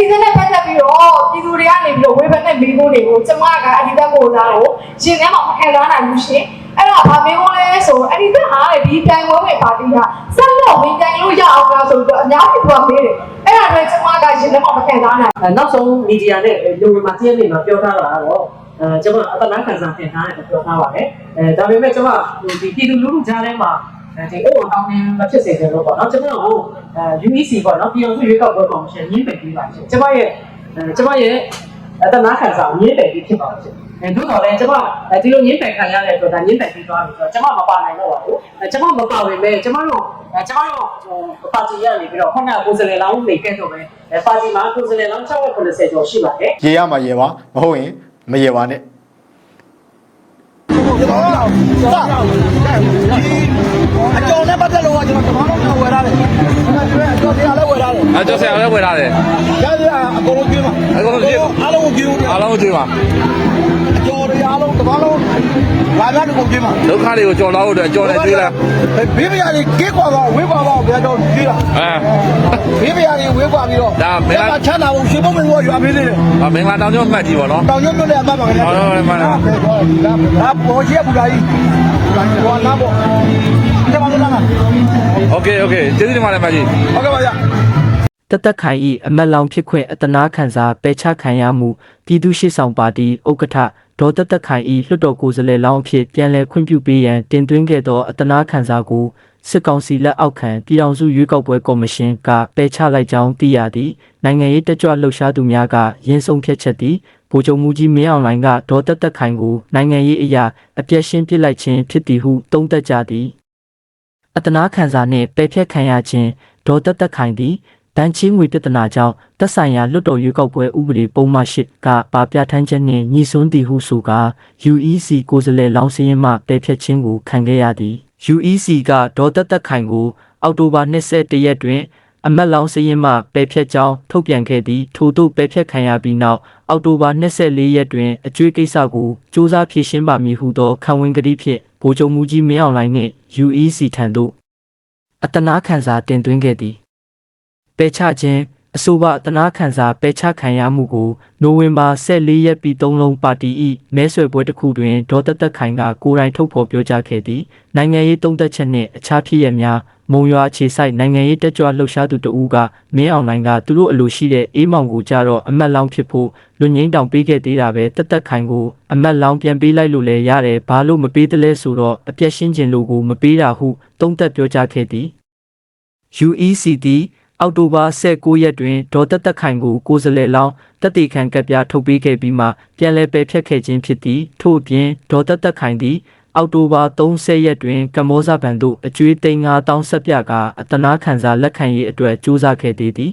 ဒီစနဲ့ပတ်သက်ပြီးတော့ပြည်သူတွေကနေပြီးတော့ဝေဖန်တဲ့မိကုန်းတွေကိုကျမကအဒီသက်ကိုစားကိုရှင်ထဲမှာမခံစားနိုင်ဘူးရှင်အဲ့ဒါဘာမိကုန်းလဲဆိုတော့အဲ့ဒီသက်ဟာဒီတိုင်ဝဲဝင်ပါတီကဆက်လို့ဝင်တိုင်လို့ရအောင်လားဆိုတော့အများကြီးပြောမေးတယ်အဲ့ဒါလည်းကျမကရှင်ထဲမှာမခံစားနိုင်အဲနောက်ဆုံးမီဒီယာနဲ့လူဝင်မှာတည့်ရနေမှာပြောထားတာကတော့အဲကျွန်မအတနာခံစားတင်ထားတယ်လို့ပြောထားပါတယ်အဲဒါပေမဲ့ကျွန်မဒီပြည်သူလူထုကြားထဲမှာ အဲဒီအိုးအောင်နေမဖြစ်စေချင်လို့ပေါ့နော်ကျွန်တော်တို့အဲ UEC ပေါ့နော်ပြည်အောင်စုရွေးကောက်ပွဲကော်မရှင်ညှင်းပယ်ပြီးပါရှင်ကျွန်မရဲ့အဲကျွန်မရဲ့အတနာခံစားညှင်းပယ်ပြီးဖြစ်ပါရှင်အဲတို့တော့လည်းကျွန်မဒီလိုညှင်းပယ်ခံရတဲ့အတွက်ဒါညှင်းပယ်ပြီးသွားပြီဆိုတော့ကျွန်မမပါနိုင်တော့ပါဘူးအဲကျွန်မမပါဝင်ပဲကျွန်မတို့အဲကျွန်မတို့ပါတီရနေပြီးတော့ခုနကကိုယ်စားလှယ်လောင်းနေခဲ့တော့ပဲအဲပါတီမှာကိုယ်စားလှယ်လောင်း690ကျော်ရှိပါတယ်ရေရမှာရေပါမဟုတ်ရင်မရေပါနဲ့ အကျော်နဲ့ပတ်သက်လို့ကကျွန်တော်တမောင်းလုံးဝယ်ရတယ်။ကျွန်တော်ဒီအကျော်တရားလည်းဝယ်ရတယ်အဲကျော်ဆရာလည်းဝယ်ထားတယ်။ကြားရအကုန်လုံးကျွေးမှာအကုန်လုံးကျွေးအားလုံးကိုကျွေးဦးအားလုံးကိုကြွေးပါအကျော်တွေအားလုံးတမောင်းလုံး ဝါရတဲ့ကိုကျွေးမှာ ဒုက္ခတွေကိုကြော်လောက်အတွက်ကြော်နေကြွေးလား ဘေးမယာတွေကေးကွာပါဝေးပါပါဘယ်တော့ကျွေးတာ အဲ ဘေးမယာတွေဝေးကွာပြီးတော့ ဒါမင်းလား ချမ်းသာဖို့ရှင်ဘုံမင်းကရွာပေးသေးတယ် မင်္ဂလာတောင်ကျောင်းမှတ်ကြည့်ပါနော် ။တောင်ကျွတ်မြို့နဲ့အမှတ်ပါခင်ဗျာ ဟုတ်ဟုတ်မှန်ပါ ဒါပေါ်ရှိဘူလာကြီး။ဟောနာပေါ့။ကျွန်တော်လာ โอเคโอเคကျေးဇူးတင်ပါတယ်မကြီး ။ဟုတ်ကဲ့ပါဗျာ။ တသက်ခိုင်၏အမတ်လောင်ဖြစ်ခွင့်အတနာခံစားပယ်ချခံရမှုပြည်သူ့ရှေ့ဆောင်ပါတီဥက္ကဋ္ဌ ဒေါ်တသက်ခိုင်၏လွှတ်တော်ကိုယ်စားလှယ်လောင်းအဖြစ်ပြန်လည်ခွင့်ပြုပေးရန်တင်သွင်းခဲ့သောအတနာခံစားကိုစစ်ကောင်စီလက်အောက်ခံပြည်ထောင်စုရွေးကောက်ပွဲကော်မရှင်ကပယ်ချလိုက်ကြောင်းသိရသည်နိုင်ငံရေးတက်ကြွလှုပ်ရှားသူများကရင်းဆုံးဖြတ်ချက်သည်ဗိုလ်ချုပ်မူကြီးမင်းအောင်လှိုင်ကဒေါ်တသက်ခိုင်ကိုနိုင်ငံရေးအရာအပြည့်ရှင်းပစ်လိုက်ခြင်းဖြစ်သည်ဟုသုံးသပ်ကြသည်အတနာခံစာနှင့်ပယ်ဖျက်ခံရခြင်းဒေါ်တက်တက်ခိုင်သည် တန်ချင်းငွေပြဿနာကြောင့်သက်ဆိုင်ရာလွတ်တော်ရွေးကောက်ပွဲဥပဒေပုံမှန်၈ကပါပြဋ္ဌာန်းချက်နှင့်ညီစွန်းသည်ဟုဆိုကာ UEC ကိုယ်စားလှယ်လောင်းစည်းရင်မှပယ်ဖျက်ခြင်းကိုခံခဲ့ရသည် UEC ကဒေါ်တက်တက်ခိုင်ကို အောက်တိုဘာ21ရက်တွင်အမတ်လောင်းစည်းရင်မှပယ်ဖျက်ကြောင်းထုတ်ပြန်ခဲ့သည်ထို့သို့ပယ်ဖျက်ခံရပြီးနောက်အောက်တိုဘာ24ရက်တွင်အကျွေးကိစ္စကိုစ조사ဖြေရှင်းပါမည်ဟုသောခံဝန်ကတိဖြင့်ဗိုလ်ချုပ်မူကြီးမင်းအောင်လှိုင်နှင့် UEC ထံသို့အတနာခံစာတင်သွင်းခဲ့သည် ပယ်ချခြင်းအဆိုပါအတနာခံစာပယ်ချခံရမှုကိုနိုဝင်ဘာ14ရက်ပြီး3လုံးပါတီ၏မဲဆွယ်ပွဲတစ်ခုတွင်ဒေါ်တက်တက်ခိုင်ကကိုယ်တိုင်ထုတ်ဖော်ပြောကြားခဲ့သည်နိုင်ငံရေးတုံးသက်ချက်နှင့်အခြားဖြစ်ရများမုံရွာခြေဆိုင်နိုင်ငံရေးတက်ကြွလှုပ်ရှားသူတဦးကမင်းအောင်လိုင်းကသူတို့အလိုရှိတဲ့အေးမောင်ကိုကြတော့အမတ်လောင်းဖြစ်ဖို့လွန်ငင်းတောင်ပေးခဲ့သေးတာပဲတက်တက်ခိုင်ကိုအမတ်လောင်းပြန်ပေးလိုက်လို့လည်းရတယ်ဘာလို့မပေးသလဲဆိုတော့အပြက်ရှင်းခြင်းလို့ကိုမပေးတာဟုတုံးသက်ပြောကြားခဲ့သည် UEC သည် အောက်တိုဘာ19ရက်တွင်ဒေါ်တက်တက်ခိုင်ကိုကိုယ်စားလှယ်လောင်းတက်တေခံကပ်ပြားထုတ်ပေးခဲ့ပြီးမှပြန်လည်ပယ်ဖျက်ခဲ့ခြင်းဖြစ်သည်ထို့အပြင်ဒေါ်တက်တက်ခိုင်သည်အောက်တိုဘာ30ရက်တွင်ကမ္ဘောဇဘန်သို့အကျွေးသိန်း9000ဆက်ပြကအတနာခံစာလက်ခံရေးအတွက်ကြိုးစားခဲ့သေးသည်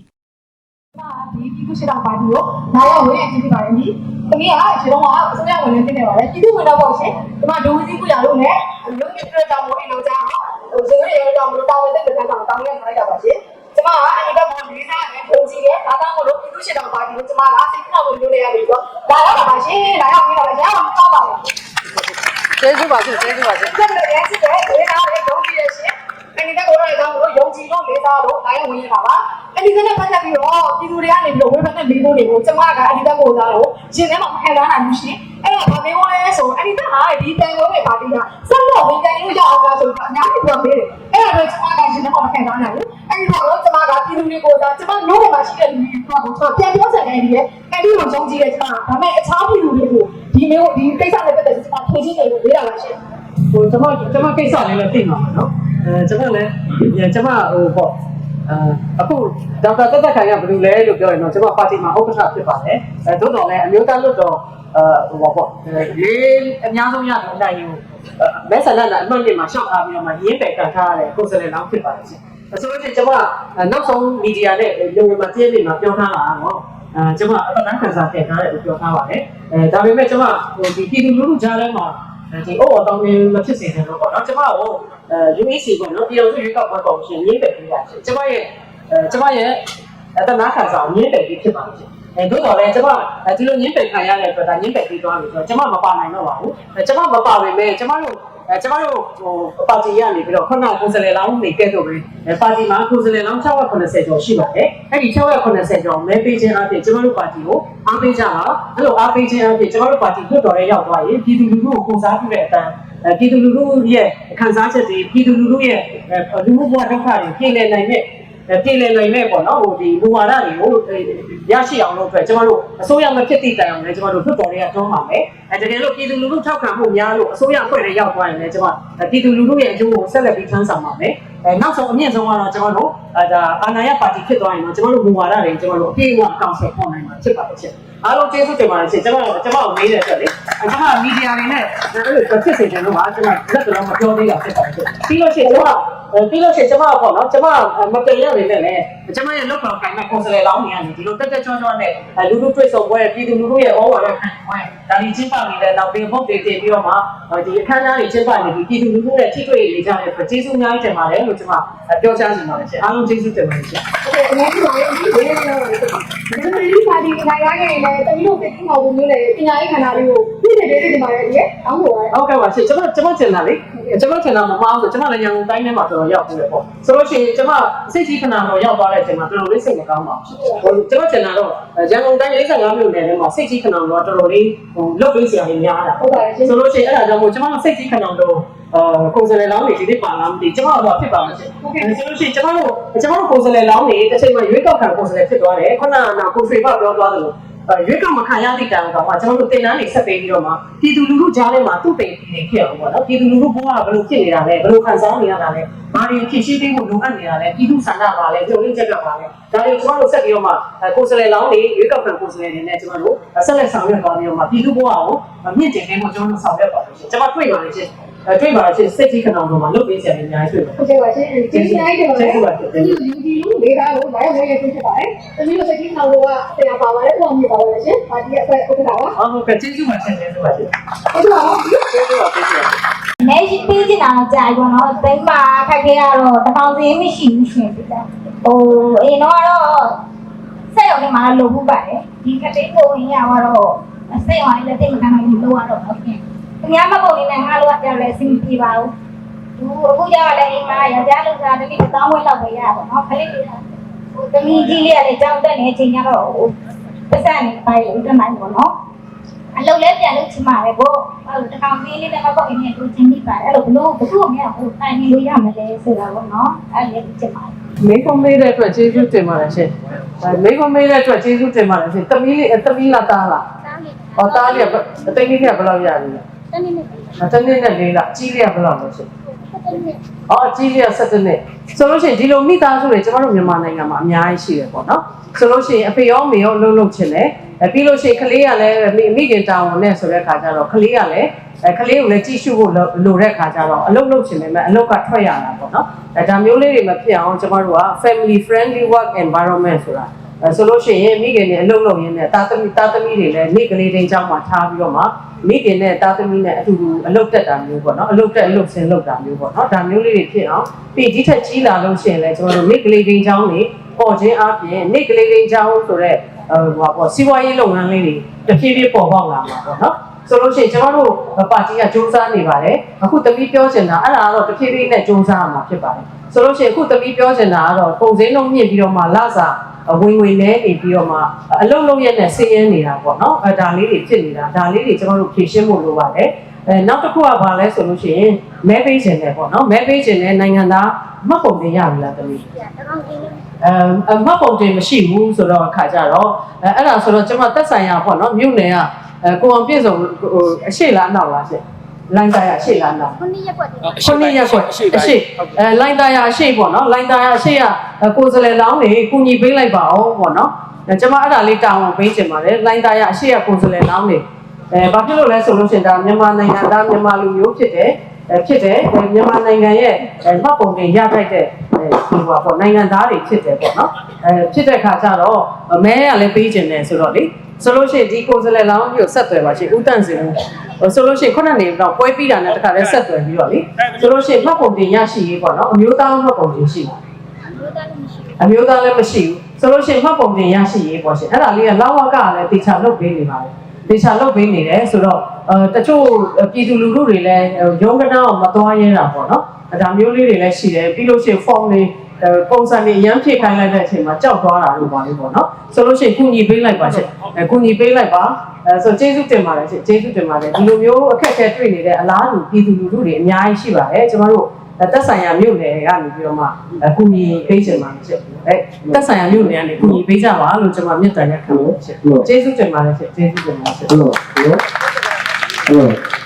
ဒီပြည်သူ့ရှေ့တော်ပါတီကိုလာရောက်ဝင်အကြည့်ပြပါတယ်ဒီတမီးကခြေတော်ကအစိုးရဝင်နေဖြစ်နေပါတယ်ပြည်သူ့ဝင်တော့ပေါ့ရှင်ဒီမှာဒိုဝစီကိုရလို့နဲ့ရုပ်ရည်ပြတောင်းမိုးလို့ကြားအောင်ဟိုဇေယျရေတောင်းလို့တောင်းတဲ့တဲ့တောင်းတောင်းရထားရပါရှင် ကျမကအဲ့ဒီဘက်မှာလေးစားနဲ့ပုံကြည့်တယ်ဒါတောင်းမလို့ပြည်သူ့ရှေ့တော်ပါတီကိုကျမကစိတ်နှောက်ဝင်လို့နေရပြီဆိုတော့လာရောက်ပါရှင်လာရောက်ပြီးတော့ရအောင်တောင်းပါမယ်ကျေးဇူးပါရှင်ကျေးဇူးပါရှင်ကျက်လည်းရဲစစ်တယ်လေးစားတယ်ဒုံးကြည့်ရရှင်အဲ့ဒီကတော့လည်းတောင်းလို့ယုံကြည်လို့လေးစားလို့လာရောက်ဝင်ရတာပါအဲ့ဒီကနေ့ပတ်သက်ပြီးတော့ပြည်သူတွေကနေပြီးတော့ဝေဖန်တဲ့မိကုန်းတွေကိုကျမကအဲ့ဒီဘက်ကိုသားလို့ရှင်ထဲမှာမခံစားနိုင်ဘူးရှင်အဲ့ဒါဘာမျိုးလဲဆိုအဲ့ဒီဘက်ဟာဒီတိုင်ဝဲဝင်ပါတီကဆက်လို့ဝင်တိုင်လို့ရအောင်လားဆိုတော့အများကြီးပြောပေးတယ်အဲ့ဒါ တွေကိုသားကျမမျိုးပေါ်မှာရှိတဲ့လူတွေကိုတော့ပြန်ပြောစံနေတယ်အဲ့ဒီကိုယုံကြည်တယ်ကျမဒါပေမဲ့အခြားပြည်သူတွေကိုဒီမျိုးဒီကိစ္စနဲ့ပတ်သက်ပြီးကျမဖြေရှင်းနေလို့ရတာပါရှင်ဟိုကျွန်မကျွန်မကိစ္စလေးလည်းသိမှာပါနော်အဲကျွန်မလည်းကျွန်မဟိုပေါ့အဲအခုဒေါက်တာတက်တက်ခိုင်ကဘယ်လိုလဲလို့ပြောရင်တော့ကျွန်မပါတီမှာဥက္ကဋ္ဌဖြစ်ပါတယ်အဲသို့တော်လည်းအမျိုးသားလွတ်တော်အဲဟိုပေါ့လေးအများဆုံးရတဲ့အတိုင်းကိုမဲဆန္ဒနဲ့အမှတ်နှစ်မှာရှောက်ထားပြီးတော့မှရင်းပယ်ကန်ထားရတဲ့ကိုယ်စားလှယ်လောင်းဖြစ်ပါတယ်ရှင်အဲ ဆိုလို့ရှိရင်ကျွန်မနောက်ဆုံးမီဒီယာနဲ့လူဝင်မှာတည့်နေမှာပြောထားတာကတော့အဲကျွန်မအတန်းခံစားတင်ထားတယ်လို့ပြောထားပါတယ်အဲဒါပေမဲ့ကျွန်မဟိုဒီပြည်သူလူထုကြားထဲမှာဒီအော်တောင်းနေမဖြစ်စေချင်လို့ပေါ့နော်ကျမကိုအဲ UEC ပေါ့နော်ပြည်တော်စုရွေးကောက်ပွဲကော်မရှင်ညှင်းပယ်ပေးတာရှင်ကျမရဲ့အဲကျမရဲ့အတနာခံစာညှင်းပယ်ပေးဖြစ်ပါရှင်အဲတို့တော့လည်းကျမဒီလိုညှင်းပယ်ခံရတဲ့အတွက်ဒါညှင်းပယ်ပေးသွားပြီဆိုတော့ကျမမပါနိုင်တော့ပါဘူးအဲကျမမပါပေမဲ့ကျမတို့ အဲကျမတို့ဟိုပါတီရနေပြီးတော့ခုနကကိုယ်စားလှယ်လောင်းနေကဲတော့ပဲအဲပါတီမှာကိုယ်စားလှယ်လောင်း680ကျော်ရှိပါတယ်အဲ့ဒီ680ကျော်မဲပေးခြင်းအပြင်ကျမတို့ပါတီကိုအားပေးကြတာအဲ့လိုအားပေးခြင်းအပြင်ကျမတို့ပါတီလွတ်တော်ရဲရောက်သွားရင်ပြည်သူလူထုကိုကိုစားပြုတဲ့အတန်းအဲပြည်သူလူထုရဲ့ခံစားချက်တွေပြည်သူလူထုရဲ့လူမှုဘဝဒုက္ခတွေပြည်လည်နိုင်တဲ့ ပြည်လည်နိုင်မဲ့ပေါ့နော်ဟိုဒီဘူဝါဒတွေကိုရရှိအောင်လို့အတွက်ကျမတို့အစိုးရမဖြစ်သည့်တိုင်အောင်လည်းကျမတို့လွတ်တော်ရဲတွန်းပါမယ်အဲတကယ်လို့ပြည်သူလူထုထောက်ခံမှုများလို့အစိုးရအဖွဲ့တွေရောက်သွားရင်လည်းကျမပြည်သူလူထုရဲ့အကျိုးကိုဆက်လက်ပြီးထမ်းဆောင်ပါမယ်အဲနောက်ဆုံးအမြင့်ဆုံးကတော့ကျမတို့အဲဒါအာဏာရပါတီဖြစ်သွားရင်တော့ကျမတို့ဘူဝါဒတွေကျမတို့အပြည့်အဝအကောင့်ဆက်ပေါ်နိုင်မှာဖြစ်ပါတယ်ချက်အားလုံးကျေးဇူးတင်ပါတယ်ချက်ကျမကျမကိုမေးတဲ့အတွက်လေကျမမီဒီယာတွေနဲ့အဲ့လိုဖြစ်စေချင်လို့ပါကျမလက်တော်မပြောသေးတာဖြစ်ပါတယ်ချက်ပြီးလို့ရှိရင်ကျမ ပြီးလို့ရှိရင်ကျမပေါ့နော်ကျမမတင်ရနေနဲ့လေကျမရဲ့လောက်တော်ကိုင်မဲ့ကွန်ဆယ်လောင်းနေရတယ်ဒီလိုတက်တက်ကြွကြွနဲ့လူလူတွေ့ဆုံပွဲပြည်သူလူထုရဲ့ဩဝါဒခံပွဲဒါဒီချင်းပါနေတဲ့နောက်ပြင်ဖို့တွေတင်ပြီးတော့မှဒီအခမ်းအနားတွေချင်းပါနေပြီးပြည်သူလူထုနဲ့ထိတွေ့နေကြတဲ့အတွက်ကျေးဇူးအများကြီးတင်ပါတယ်လို့ကျမပြောချင်ပါတယ်ချက်အားလုံးကျေးဇူးတင်ပါတယ်ချက်ဟုတ်ကဲ့အများကြီးပါပဲဒီလိုမျိုးဒီလိုပါတီနိုင်ရခဲ့ရင်လည်းတမီးတို့သိမှာဘူးမျိုးလေပညာရေးခန္ဓာလေးကိုပြည့်နေတယ်ဒီမှာလေအောင်းလို့ရတယ်ဟုတ်ကဲ့ပါရှင်ကျွန်မကျွန်မကျင်တာလေကျွန်မကျင်တာမမအောင်ဆိုကျွန်မလည်းရန်ကုန်တိုင်းထဲမှာဆိုတော့ရောက်ပြီးရပေါ့ဆိုလို့ရှိရင်ကျွန်မစိတ်ကြီးခဏတော့ရောက်သွားတဲ့အချိန်မှာတော်တော်လေးစိတ်မကောင်းပါဘူးဟိုကျွန်မကျင်တာတော့ရန်ကုန်တိုင်း45မြို့နယ်ထဲမှာစိတ်ကြီးခဏတော့တော်တော်လေးဟိုလုတ်ပေးစရာတွေများတာဟုတ်ပါတယ်ရှင်ဆိုလို့ရှိရင်အဲ့ဒါကြောင့်မို့ကျွန်မစိတ်ကြီးခဏတော့အာကိုယ်စလဲလောင်းနေဒီနေ့ပါလားမသိကျွန်မတော့ဖြစ်ပါမယ်ရှင်ဟုတ်ကဲ့ဆိုလို့ရှိရင်ကျွန်မတို့ကျွန်မတို့ကိုယ်စလဲလောင်းနေတစ်ချိန်မှာရွေးကောက်ခံကိုယ်စလဲဖြစ်သွားတယ်ခုနကကိုရွှေဘပြောသွားတယ်လို့ ရွေးကောက်မခံရသည့်တိုင်တော့မှကျွန်တော်တို့တင်တန်းနေဆက်ပေးပြီးတော့မှပြည်သူလူထုကြားထဲမှာသူ့ပိန်နေဖြစ်အောင်ပေါ့နော်ပြည်သူလူထုဘဝကဘယ်လိုဖြစ်နေတာလဲဘယ်လိုခံစားနေရတာလဲဘာတွေဖြစ်ရှိသေးဖို့လိုအပ်နေတာလဲပြည်သူဆန္ဒပါလဲကြုံရင်းချက်ကပါလဲဒါတွေကျွန်တော်တို့ဆက်ပြီးတော့မှကိုယ်စလဲလောင်းနေရွေးကောက်ခံကိုယ်စလဲနေနဲ့ကျွန်တော်တို့ဆက်လက်ဆောင်ရွက်သွားပြီးတော့မှပြည်သူဘဝကိုမြင့်တင်နေမှုကျွန်တော်တို့ဆောင်ရွက်ပါလို့ရှိရင်ကျွန်တော်တွေ့ပါလိမ့်ရှင် တွေ့ပါလိမ့်ရှင်စိတ်ကြီးခဏတော့မှလုပ်ပေးစရာအများကြီးတွေ့ပါဟုတ်ကဲ့ပါရှင်ကျေးဇူးတင်ပါတယ်ဒီလူဒီလူလေးသားကိုဘာလို့ရဲဖြစ်ပါတယ်တမီးတို့စိတ်ကြီးနောက်တော့ဆရာပါပါတယ်ပုံမြင်ပါပါတယ်ရှင်ပါတီရဲ့အဖွဲ့ဥက္ကဋ္ဌပါဟုတ်ကဲ့ကျေးဇူးပါရှင်ကျေးဇူးပါရှင်ဟုတ်ကဲ့ပါကျေးဇူးပါကျေးဇူးပါမဲရှိပေးချင်တာတော့ကြာပြီပေါ့နော်တိမ်ပါခက်ခဲရတော့တပေါင်းစင်းမရှိဘူးရှင်ပြတာဟိုအရင်တော့ကတော့စက်ရုံထဲမှာတော့လိုဘူးပါတယ်ဒီကတိကိုဝင်ရတော့စက်ရုံလေးလည်းတိတ်မကန်နိုင်ဘူးလို့ရတော့ဟုတ်ကဲ့ သူများမပုံနေနဲ့ငါလိုကကြားလဲစီမပြေပါဘူးသူအခုကျတော့လည်းအိမ်မှာရကြလို့စားတတိတောင်းဝဲလောက်ပဲရပါတော့ခလေးလေးဟိုတမီးကြီးလေးကလည်းကြောင်းတက်နေချိန်ကျတော့ဟိုပတ်စံနေပါရုံတက်နိုင်ပေါ့နော်အလုပ်လဲပြန်လုပ်ချင်ပါပဲကိုအဲ့လိုတကောင်သေးလေးနဲ့မပေါ့အင်းနဲ့တို့ချင်းမိပါတယ်အဲ့လိုဘလို့ဘလို့မရဘူးတိုင်နေလို့ရမယ်လေဆိုတာပေါ့နော်အဲ့လေချင်ပါတယ်မေးခွန်းမေးတဲ့အတွက်ကျေးဇူးတင်ပါတယ်ရှင်။မေးခွန်းမေးတဲ့အတွက်ကျေးဇူးတင်ပါတယ်ရှင်။တမီးလေးတမီးလာသားလားတားလေး။ဟောသားလေးကတသိန်းလေးကဘယ်လောက်ရလဲ တနေ့နေ့။တနေ့နဲ့လေးလား။ကြီးလေးကဘယ်လောက်လဲရှင်တနေ့နေ့။အော်ကြီးလေးက17နှစ်။ဆိုလို့ရှိရင်ဒီလိုမိသားစုတွေကျမတို့မြန်မာနိုင်ငံမှာအများကြီးရှိတယ်ပေါ့နော်။ဆိုလို့ရှိရင်အဖေရောမေရောအလုပ်လုပ်ချင်တယ်။အဲပြီးလို့ရှိရင်ကလေးကလည်းမိမိခင်တာဝန်နဲ့ဆိုတဲ့ခါကျတော့ကလေးကလည်းအဲကလေးကိုလည်းကြည့်ရှုဖို့လိုတဲ့ခါကျတော့အလုပ်လုပ်ချင်တယ်မဲ့အလုပ်ကထွက်ရတာပေါ့နော်။အဲဒါမျိုးလေးတွေမဖြစ်အောင်ကျမတို့က family friendly work environment ဆိုတာ အဲဆိုလို့ရှိရင်မိခင်နဲ့အလုပ်လုပ်ရင်းနဲ့တာသမီတာသမီတွေလည်းမိကလေးတင်းချောင်းမှာထားပြီးတော့မှမိခင်နဲ့တာသမီနဲ့အတူတူအလုပ်တက်တာမျိုးပေါ့နော်အလုပ်တက်အလုပ်ဆင်းလုပ်တာမျိုးပေါ့နော်ဒါမျိုးလေးတွေဖြစ်အောင်ပြီးဒီထက်ကြီးလာလို့ရှိရင်လည်းကျမတို့မိကလေးတင်းချောင်းတွေပေါ်ခြင်းအပြင်မိကလေးတင်းချောင်းဆိုတဲ့ဟိုပါပေါ့စီးပွားရေးလုပ်ငန်းလေးတွေတဖြည်းဖြည်းပေါ်ပေါက်လာမှာပေါ့နော်ဆိုလို့ရှိရင်ကျမတို့ပါတီကစူးစမ်းနေပါတယ်အခုတပီးပြောချင်တာအဲ့ဒါကတော့တဖြည်းဖြည်းနဲ့စူးစမ်းရမှာဖြစ်ပါတယ်ဆိုလို့ရှိရင်အခုတပီးပြောချင်တာကတော့ပုံစံလုံးမြင့်ပြီးတော့မှလစာ ဝင်ဝင်နေနေပြီးတော့မှအလုံးလုံးရက်နဲ့ဆင်းရဲနေတာပေါ့နော်အဲဒါလေးတွေဖြစ်နေတာဒါလေးတွေကျမတို့ဖြည့်ရှင်းဖို့လိုပါတယ်အဲနောက်တစ်ခုကဘာလဲဆိုလို့ရှိရင်မဲပေးခြင်းတယ်ပေါ့နော်မဲပေးခြင်းနဲ့နိုင်ငံသားမှတ်ပုံတင်ရပြီလားတမီးတကောင်သေးလေးအဲမှတ်ပုံတင်မရှိဘူးဆိုတော့အခါကြတော့အဲအဲ့ဒါဆိုတော့ကျွန်မတက်ဆိုင်ရပေါ့နော်မြို့နယ်ကအဲကိုအောင်ပြည့်စုံဟိုအရှိလားအနောက်လားရှင့် လိုင်းသားရအရှိလားအနောက်ခုနှစ်ရက်ကွက်တည်းခုနှစ်ရက်ကွက်အရှိအဲလိုင်းသားရအရှိပေါ့နော်လိုင်းသားရအရှိကကိုယ်စလဲလောင်းနေကုညီပေးလိုက်ပါအောင်ပေါ့နော်အဲကျွန်မအဲ့ဒါလေးတောင်းအောင်ပေးချင်ပါတယ်လိုင်းသားရအရှိကကိုယ်စလဲလောင်းနေအဲဘာဖြစ်လို့လဲဆိုလို့ရှိရင်ဒါမြန်မာနိုင်ငံသားမြန်မာလူမျိုးဖြစ်တယ်အဲဖြစ်တယ်မြန်မာနိုင်ငံရဲ့မှတ်ပုံတင်ရထိုက်တဲ့ဒီဟိုပေါ့နိုင်ငံသားတွေဖြစ်တယ်ပေါ့နော်အဲဖြစ်တဲ့ခါကျတော့မဲရလည်းပေးခြင်းတယ်ဆိုတော့လေဆိုလို့ရှိရင်ဒီကိုယ်စလဲလောင်းကြီးကိုဆက်သွယ်ပါရှင်ဦးတန့်စင်ဦး ဆိုလို့ရှိရင်ခုနနေတော့ပွဲပြီးတာနဲ့တခါလဲဆက်သွယ်ပြီးတော့လေဆိုလို့ရှိရင်မှတ်ပုံတင်ရရှိရေးပေါ့နော်အမျိုးသားမှတ်ပုံတင်ရှိတယ်အမျိုးသားလည်းမရှိဘူးအမျိုးသားလည်းမရှိဘူးဆိုလို့ရှိရင်မှတ်ပုံတင်ရရှိရေးပေါ့ရှင်အဲ့ဒါလေးကလောက်ဝကလည်းတေချာလုတ်ပေးနေပါတယ်တေချာလုတ်ပေးနေတယ်ဆိုတော့အဲတချို့ပြည်သူလူထုတွေလည်းရုံးကနာကိုမသွားရဲတာပေါ့နော်ဒါမျိုးလေးတွေလည်းရှိတယ်ပြီးလို့ရှိရင် form လေး ပုံစံတွေရမ်းဖြည့်ခိုင်းလိုက်တဲ့အချိန်မှာကြောက်သွားတာလို့ပါလို့ပေါ့နော်ဆိုလို့ရှိရင်ကုညီပေးလိုက်ပါချက်အဲကုညီပေးလိုက်ပါအဲဆိုကျေးဇူးတင်ပါတယ်ချက်ကျေးဇူးတင်ပါတယ်ဒီလိုမျိုးအခက်အခဲတွေ့နေတဲ့အလားတူပြည်သူလူထုတွေအများကြီးရှိပါတယ်ကျွန်တော်တို့တက်ဆိုင်ရာမြို့နယ်ကနေပြီးတော့မှကုညီပေးချင်ပါတယ်ချက်အဲတက်ဆိုင်ရာမြို့နယ်ကနေကုညီပေးကြပါလို့ကျွန်မမြတ်တန်ရက်ခံလို့ချက်ကျေးဇူးတင်ပါတယ်ချက်ကျေးဇူးတင်ပါတယ်ချက်ဟုတ်ဟုတ်ဟုတ်